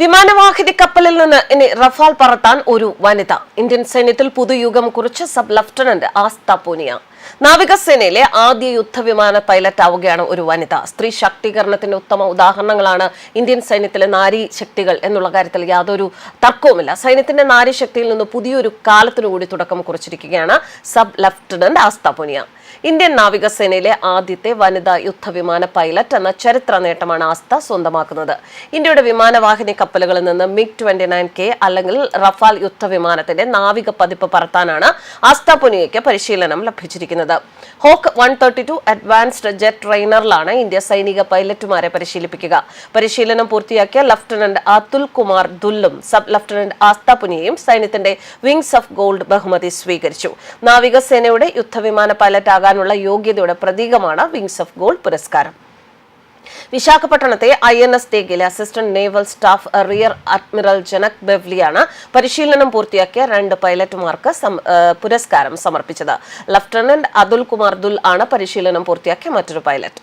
വിമാനവാഹിനി കപ്പലിൽ നിന്ന് ഇനി റഫാൽ പറത്താൻ ഒരു വനിത. ഇന്ത്യൻ സൈന്യത്തിൽ പുതുയുഗം കുറിച്ച് സബ് ലഫ്റ്റനന്റ് ആസ്ത പൂനിയ. നാവികസേനയിലെ ആദ്യ യുദ്ധവിമാന പൈലറ്റ് ആവുകയാണ് ഒരു വനിത. സ്ത്രീ ശാക്തീകരണത്തിന്റെ ഉത്തമ ഉദാഹരണങ്ങളാണ് ഇന്ത്യൻ സൈന്യത്തിലെ നാരി ശക്തികൾ എന്നുള്ള കാര്യത്തിൽ യാതൊരു തർക്കവുമില്ല. സൈന്യത്തിന്റെ നാരി ശക്തിയിൽ നിന്ന് പുതിയൊരു കാലത്തിനു കൂടി തുടക്കം കുറിച്ചിരിക്കുകയാണ് sub lieutenant Astha Poonia. Indian നാവികസേനയിലെ ആദ്യത്തെ വനിതാ യുദ്ധവിമാന പൈലറ്റ് എന്ന ചരിത്ര നേട്ടമാണ് ആസ്ത സ്വന്തമാക്കുന്നത്. ഇന്ത്യയുടെ വിമാനവാഹിനി കപ്പലുകളിൽ നിന്ന് മിഗ് ട്വന്റി നയൻ കെ അല്ലെങ്കിൽ റഫാൽ യുദ്ധവിമാനത്തിന്റെ നാവിക പതിപ്പ് പറത്താനാണ് ആസ്ത പുനിയയ്ക്ക് പരിശീലനം ലഭിച്ചിരിക്കുന്നത്. Hawk one thirty two advanced jet ട്രെയിനറിലാണ് India സൈനിക പൈലറ്റുമാരെ പരിശീലിപ്പിക്കുക. പരിശീലനം പൂർത്തിയാക്കിയ ലഫ്റ്റനന്റ് അതുൽ കുമാർ ദുല്ലും സബ് ലഫ്റ്റനന്റ് ആസ്ത പുനിയയും സൈന്യത്തിന്റെ വിങ്സ് ഓഫ് ഗോൾഡ് ബഹുമതി സ്വീകരിച്ചു. നാവികസേനയുടെ യുദ്ധവിമാന പൈലറ്റ് ആകാനുള്ള യോഗ്യതയുടെ പ്രതീകമാണ് വിങ്സ് ഓഫ് ഗോൾഡ് പുരസ്കാരം. വിശാഖപട്ടണത്തെ I N S തേഗിലെ assistant naval staff rear admiral Janak ബെവ്ലിയാണ് പരിശീലനം പൂർത്തിയാക്കിയ രണ്ട് പൈലറ്റുമാർക്ക് പുരസ്കാരം സമർപ്പിച്ചത്. ലഫ്റ്റനന്റ് അതുൽ കുമാർ ദുൽ ആണ് പരിശീലനം പൂർത്തിയാക്കിയ മറ്റൊരു പൈലറ്റ്.